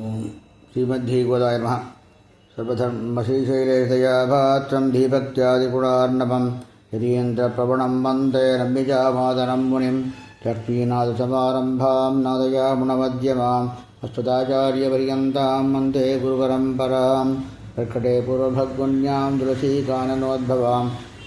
ॐ श्रीमद्भीगवदाय नमः सर्वधर्मश्रीशैलेशयाभात्रं धीभक्त्यादिगुणार्णवं यतीन्द्रप्रवणं वन्दे रम्यजामादनं मुनिं लक्ष्मीनाथसमारम्भां नादयामुणमध्यमाम् अस्मदाचार्यपर्यन्तां वन्दे गुरुपरम्परां कर्कटे पूर्वभग्गुण्यां तुलसीकाननोद्भवां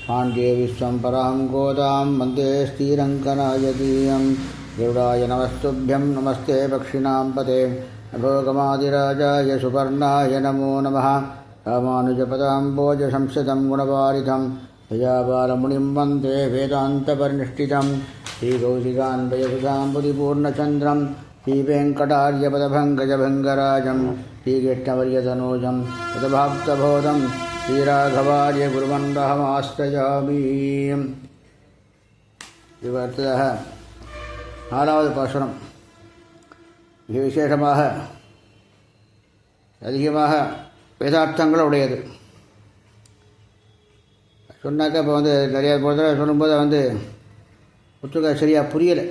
पाण्ड्ये विश्वं परां गोदां वन्दे श्रीरङ्कनायकीयं गरुडाय नमस्तुभ्यं नमस्ते पक्षिणां पते। अभोगमादिराजाय सुपर्णाय नमो नमः। रामानुजपदाम्बोजसंस्थितं गुणवारिधं प्रजापालमुनिं वंदे वेदान्तपरिनिष्ठितं। श्रीकौशिकान्वयसुधाम्बुधिपूर्णचन्द्रं श्रीवेङ्कटार्यपदभङ्गजभङ्गराजं। श्रीकृष्णवर्यतनोजं पदभाप्तबोधं श्रीराघवार्य गुरुमण्डहमाश्रयामि विवर्तः நாலாவது பாசுரம். மிக விசேஷமாக அதிகமாக வேதார்த்தங்கள் உடையது சொன்னாக்கா இப்போ வந்து நிறையா பொறுத்தவரை சொல்லும்போது வந்து புத்தகம் சரியாக புரியலை.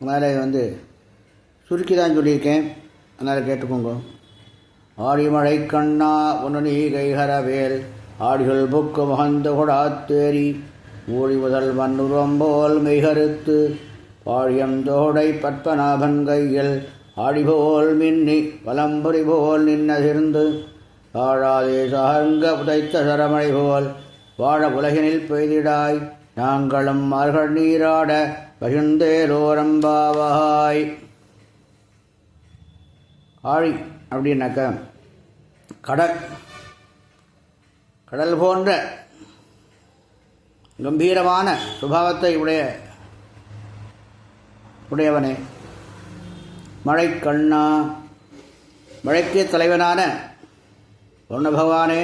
அதனால் வந்து சுருக்கி தான் சொல்லியிருக்கேன். அதனால் கேட்டுக்கோங்க. ஆடிமழை கண்ணா உன்னி கைகரவேல் ஆடிகள் புக்கு மகந்து கொடாத்தேரி ஊழி முதல் மண்ணுரம்போல் மெய்கருத்து பாழியம் தோடை பத்மநாபன் கையில் ஆடிபோல் மின்னி வலம்புரி போல் நின்னதிர்ந்து வாழாதே சார்ங்க புதைத்த சரமழை போல் வாழ உலகினில் பெய்திடாய் நாங்களும் மார்கள் நீராட பகிர்ந்தேரோரம்பாவாய் ஆழி அப்படின்னாக்க கடல் கடல் போன்ற கம்பீரமான சுபாவத்தை உடைய உடையவனே. மழை கண்ணா மழைக்கு தலைவனான பொன்ன பகவானே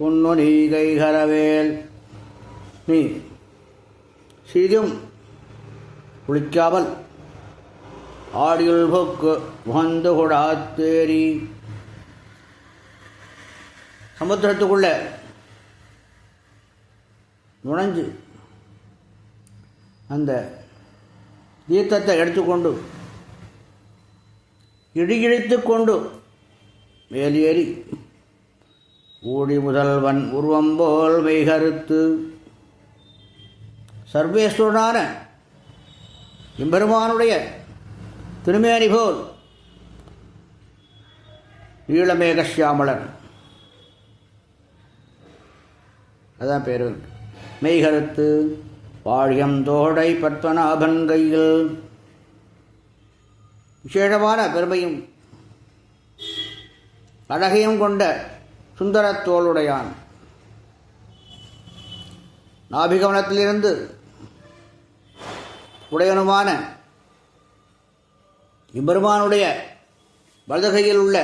பொன்னு நீ கைகரவேல் நீ சிறிதும் குளிக்காமல் ஆடியுள் போக்கு முகந்து கொடாத்தேரி சமுத்திரத்துக்குள்ள நுழைஞ்சு அந்த தீர்த்தத்தை எடுத்துக்கொண்டு இடிகிழித்து கொண்டு மேலேறி ஊடி முதல்வன் உருவம் போல் மெய்கருத்து சர்வேஸ்வரனான எம்பெருமானுடைய திருமேனி போல் ஈழமேகசியாமலன் அதான் பேர். மெய்கருத்து பாழியம் தோடை பத்மநாபன் கையில். விசேஷமான பெருமையும் அழகையும் கொண்ட சுந்தரத்தோளுடையான் நாபிகவனத்திலிருந்து உடையனுமான இம்பெருமானுடைய வலதுகையில் உள்ள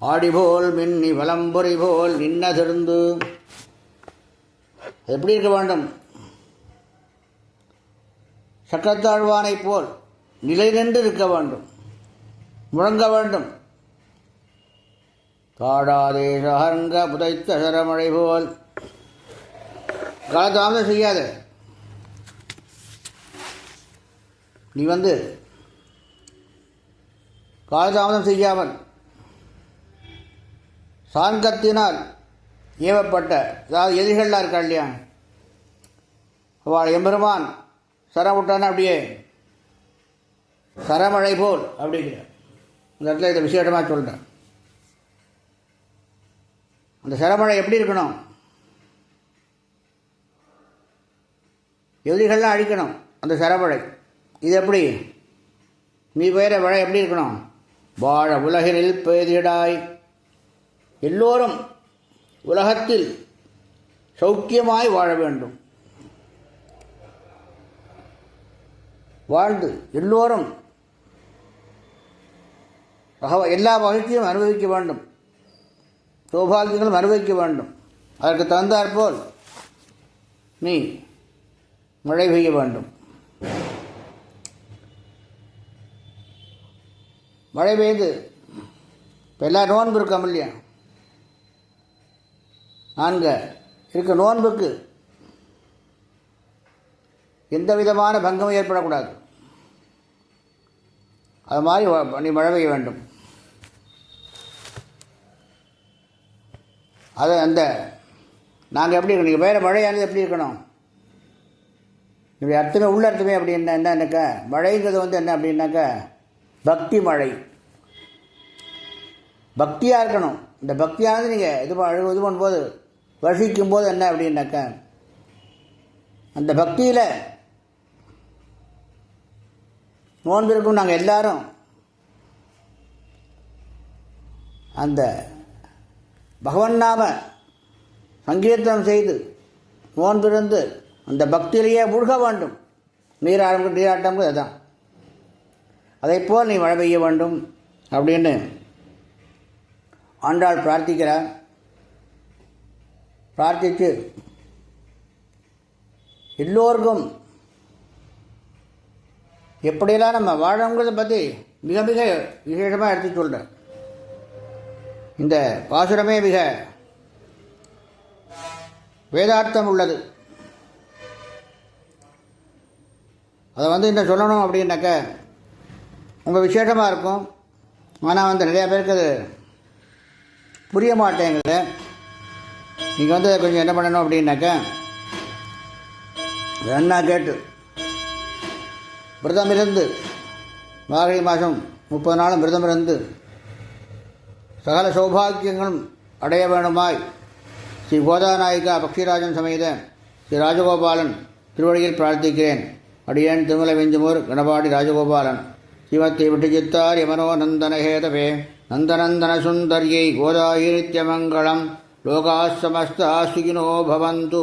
ஆடிபோல் மின்னி வலம்புரி போல் நின்னதிர்ந்து. எப்படி இருக்க வேண்டும்? சக்கரத்தாழ்வானைப் போல் நிலை நின்று இருக்க வேண்டும். முழங்க வேண்டும். காடாதே சகரங்க புதைத்த சரமழை போல். காலதாமதம் செய்யாத. நீ வந்து காலதாமதம் செய்யாமல் சாங்கத்தினால் ஏவப்பட்ட அதாவது எதிரிகள்லாம் இருக்கா இல்லையா? அவள் எம்பெருமான் சரம் விட்டானா அப்படியே? சரமழை போல் அப்படிங்கிற இந்த இடத்துல இதை விசேஷமாக சொல்கிறேன் அந்த சரமழை எப்படி இருக்கணும்? எதிரிகள்லாம் அழிக்கணும் அந்த சரமழை. இது எப்படி? நீ பெயர மழை எப்படி இருக்கணும்? வாழ உலகினில் பெய்திடாய் எல்லோரும் உலகத்தில் சௌக்கியமாய் வாழ வேண்டும். வாழ்ந்து எல்லோரும் எல்லா மகிழ்ச்சியும் அனுபவிக்க வேண்டும். சௌபாகியங்களும் அனுபவிக்க வேண்டும். அதற்கு தகுந்தாற்போல் நீ மழை பெய்ய வேண்டும். மழை பெய்து இப்போ எல்லா நோன்பு இருக்கோம் இல்லையா? நான்கு இருக்க நோன்புக்கு எந்த விதமான பங்கமும் ஏற்படக்கூடாது. அது மாதிரி நீ மழை பெய்ய வேண்டும். அது அந்த நாங்கள் எப்படி இருக்கணும்? நீங்கள் வேறு மழையானது எப்படி இருக்கணும்? இப்படி அர்த்தமே உள்ள அர்த்தமே அப்படி என்ன என்னன்னாக்கா மழைங்கிறது வந்து என்ன அப்படின்னாக்கா பக்தி மழை. பக்தியாக இருக்கணும். இந்த பக்தியானது நீங்கள் இது ப- இது பண்ணும்போது வசிக்கும் போது என்ன அப்படின்னாக்கா அந்த பக்தியில் நோன்பிருக்கும் நாங்கள் எல்லாரும் அந்த பகவன் நாம சங்கீர்த்தனம் செய்து நோன்பிருந்து அந்த பக்தியிலேயே முழுக வேண்டும். நீராட்டம் நீராட்டம் அதுதான். அதைப் போல் நீ மழை பெய்ய வேண்டும் அப்படின்னு ஆண்டாள் பிரார்த்திக்கிறார். பிரார்த்தித்து எல்லோருக்கும் எப்படியெல்லாம் நம்ம வாழணுங்கிறத பற்றி மிக மிக விசேஷமாக எடுத்து சொல்கிறேன் இந்த பாசுரமே மிக வேதார்த்தம் உள்ளது. அதை வந்து என்ன சொல்லணும் அப்படின்னாக்க உங்கள் விசேஷமாக இருக்கும். ஆனால் வந்து நிறையா பேருக்கு அது புரிய மாட்டேங்குது. நீங்கள் வந்து அதை கொஞ்சம் என்ன பண்ணணும் அப்படின்னாக்க என்ன கேட்டு. விரதம் இருந்து மார்கழி மாதம் முப்பது நாளும் விரதம் இருந்து சகல சௌபாகியங்களும் அடைய வேண்டுமாய் ஸ்ரீ கோதாநாயகா பக்ஷிராஜன் சமேத ஸ்ரீ ராஜகோபாலன் திருவழியில் பிரார்த்திக்கிறேன். அடியேன் திருமலை வெஞ்சுமூர் கணபாடி ராஜகோபாலன். சிவத்தை விட்டுச்சித்தார் யமனோ நந்தனஹேதவே. நந்தநந்தன சுந்தரியை கோதாயி நித்தியமங்கலம் பவந்தூ.